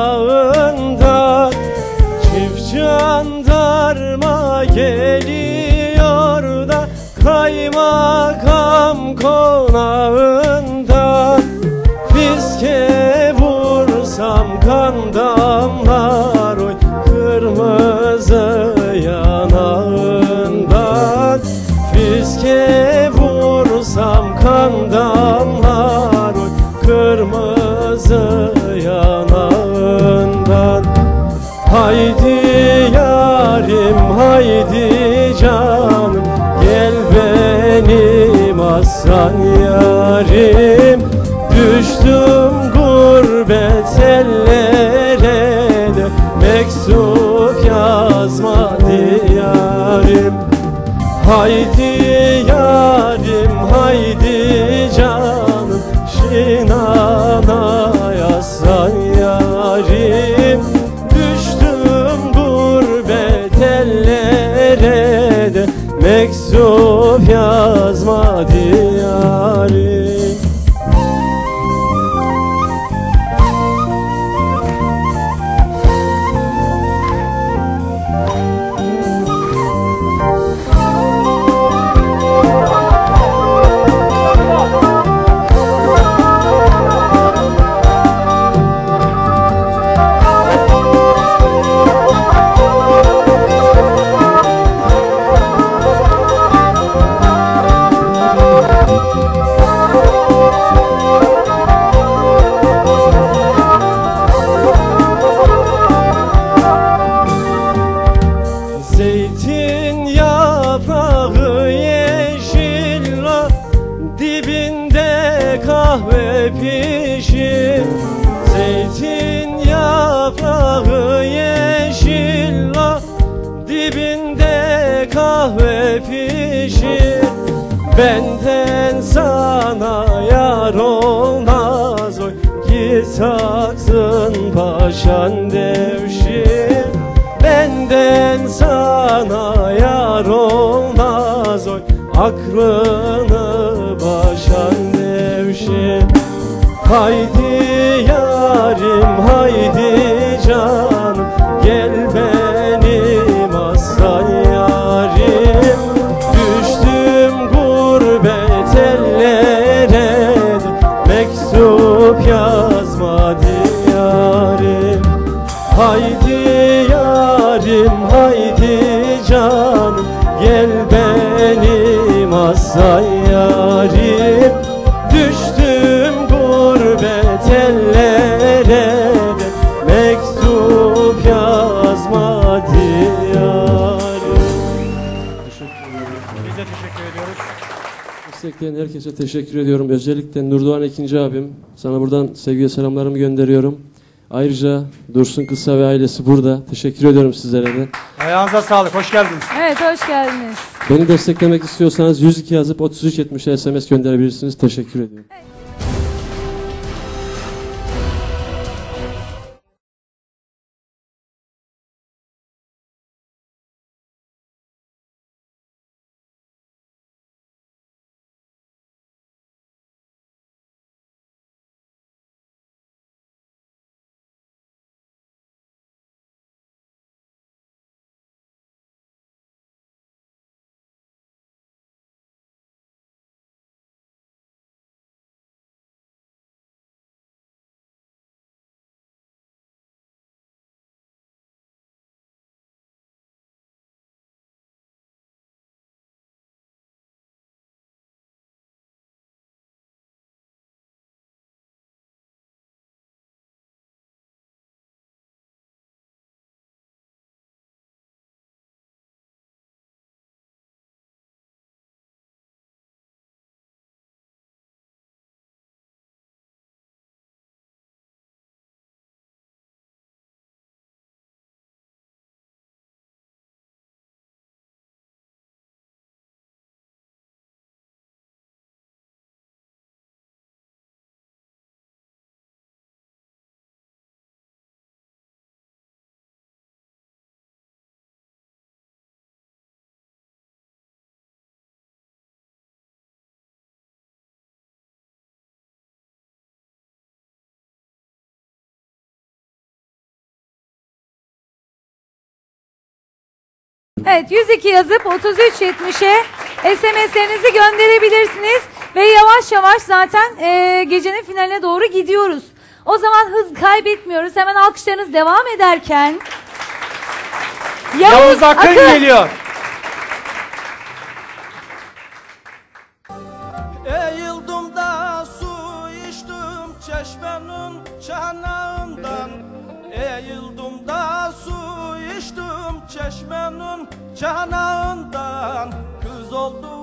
Konağında Çift jandarma geliyor da Kaymakam konağında. Fiske vursam kan damlar haydi canım Gel benim aslan yarim. Düştüm gurbet ellere de Mektup yazmadı yarim Haydi yarim haydi Mektup yazmadı yarim Zeytin yaprağı yeşil Dibinde kahve pişir. Zeytin yaprağı yeşil Dibinde kahve pişir Benden sana yar olmaz oy Git taksın paşan devşir. Benden sana yar olmaz oy Aklını başan devşir. Haydi Haydi yarim haydi canım Gel benim aslan yarim Düştüm gurbet ellere Mektup yazmadı yarim Biz de teşekkür ediyoruz. Destekleyen herkese teşekkür ediyorum. Özellikle Nurdoğan ikinci abim. Sana buradan sevgi ve selamlarımı gönderiyorum. Ayrıca Dursun Kısa ve ailesi burada. Teşekkür ediyorum sizlere de. Ayağınıza sağlık. Hoş geldiniz. Evet hoş geldiniz. Beni desteklemek istiyorsanız 102 yazıp 3370'e SMS gönderebilirsiniz. Teşekkür ediyorum. Evet 102 yazıp 3370'e SMS'lerinizi gönderebilirsiniz. Ve yavaş yavaş zaten e, gecenin finaline doğru gidiyoruz. O zaman hız kaybetmiyoruz. Hemen alkışlarınız devam ederken Yavuz Akın geliyor. Eğildim da su içtim çeşmenin çanağından Eğildim çeşmenin çanağından Kız olduğun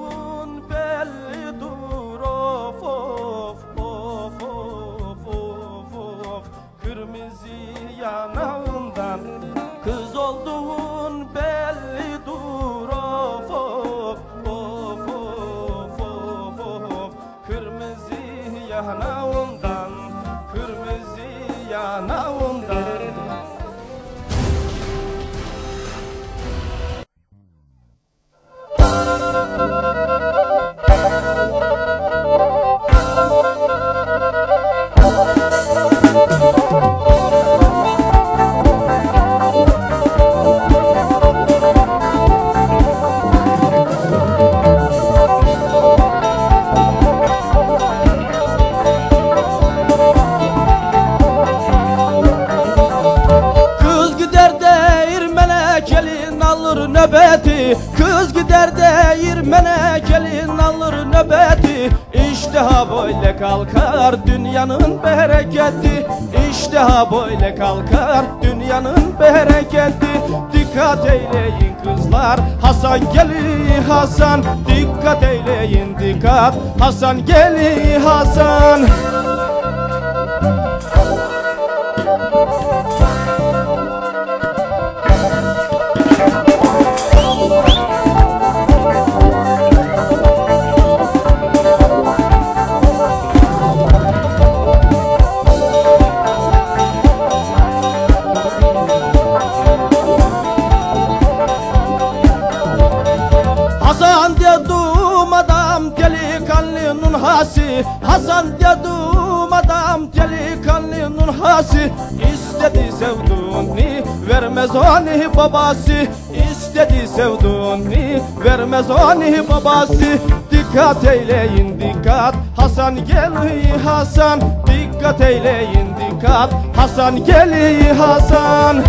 Gider değirmene gelin alır nöbeti. İşte ha böyle kalkar dünyanın bereketi. İşte ha böyle kalkar dünyanın bereketi. Dikkat eyleyin kızlar Hasan geli Hasan. Dikkat eyleyin dikkat. Hasan geli Hasan Hasan dedim adam delikanlının hası İstedi sevduğunu vermez onu babası. İstedi sevduğunu vermez onu babası. Dikkat eyleyin dikkat. Hasan geliyor Hasan. Dikkat eyleyin dikkat. Hasan geliyor Hasan